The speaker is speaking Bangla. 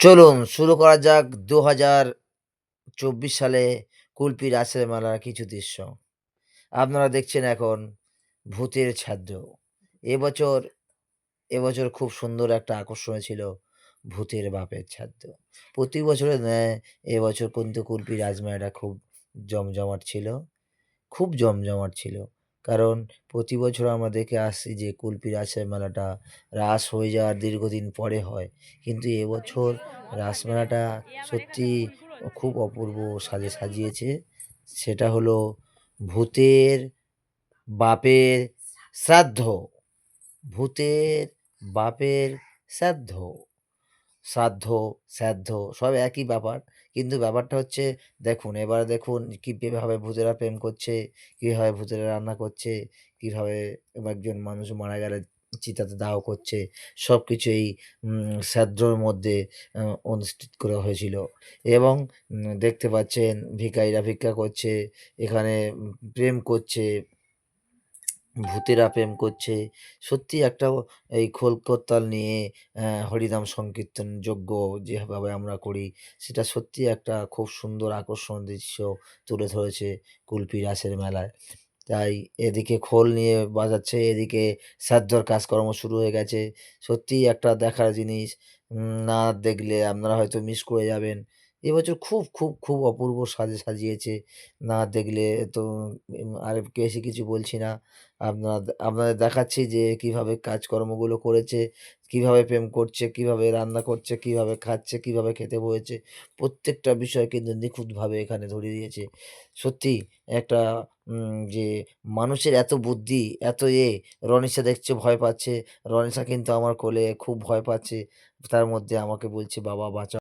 চলুন, শুরু করা যাক দু হাজার চব্বিশ সালে কুলপি রাসের মেলার কিছু দৃশ্য। আপনারা দেখছেন এখন ভূতের ছাদ্র এবছর এবছর খুব সুন্দর একটা আকর্ষণ ছিল ভূতের বাপের ছাদ্র প্রতি বছরের ন্যায় এবছর কিন্তু কুলপি রাজমেলাটা খুব জমজমাট ছিল, খুব জমজমাট ছিল। কারণ প্রতি বছর আমরা দেখে আসছি যে কুলপি রাসের মেলাটা রাস হয়ে যাওয়ার দীর্ঘদিন পরে হয়। কিন্তু এবছর রাসমেলাটা সত্যি খুব অপূর্ব সাজে সাজিয়েছে। সেটা হলো ভূতের বাপের শ্রাদ্ধ। ভূতের বাপের শ্রাদ্ধ। শ্রাদ্ধ শ্রাদ্ধ, সব একই ব্যাপার। কিন্তু ব্যাপারটা হচ্ছে, দেখুন, এবার দেখুন কীভাবে ভূতেরা প্রেম করছে, কীভাবে ভূতেরা রান্না করছে, কীভাবে একজন মানুষ মারা গেলে চিতাতে দাহ করছে সব কিছু এই শ্রাদ্ধর মধ্যে অনুষ্ঠিত করা হয়েছিল। এবং দেখতে পাচ্ছেন ভিখারিরা ভিক্ষা করছে, এখানে প্রেম করছে ভূতেরা প্রেম করছে। সত্যি একটা এই খোল করতাল নিয়ে হরিনাম সংকীর্তন যজ্ঞ যেভাবে আমরা করি, সেটা সত্যি একটা খুব সুন্দর আকর্ষণ দৃশ্য তুলে ধরেছে কুলপি রাসের মেলায়। তাই এদিকে খোল নিয়ে বাজাচ্ছে, এদিকে শ্রাদ্ধর কাজকর্ম শুরু হয়ে গেছে। সত্যিই একটা দেখার জিনিস। না দেখলে আপনারা হয়তো মিস করে যাবেন। এবছর খুব খুব খুব অপূর্ব সাজে, সাজিয়েছে। না দেখলে তো আর বেশি কিছু বলছি না। আপনার, আপনাদের দেখাচ্ছি যে কীভাবে কাজকর্মগুলো করেছে, কীভাবে প্রেম করছে, কীভাবে রান্না করছে, কীভাবে খাচ্ছে, কীভাবে খেতে বয়েছে প্রত্যেকটা বিষয় কিন্তু নিখুঁতভাবে এখানে ধরিয়ে দিয়েছে। সত্যি একটা যে মানুষের এত বুদ্ধি, এত এ, রনিশা দেখছে ভয় পাচ্ছে। রনিশা কিন্তু আমার কোলে খুব ভয় পাচ্ছে। তার মধ্যে আমাকে বলছে, বাবা, বাঁচাও।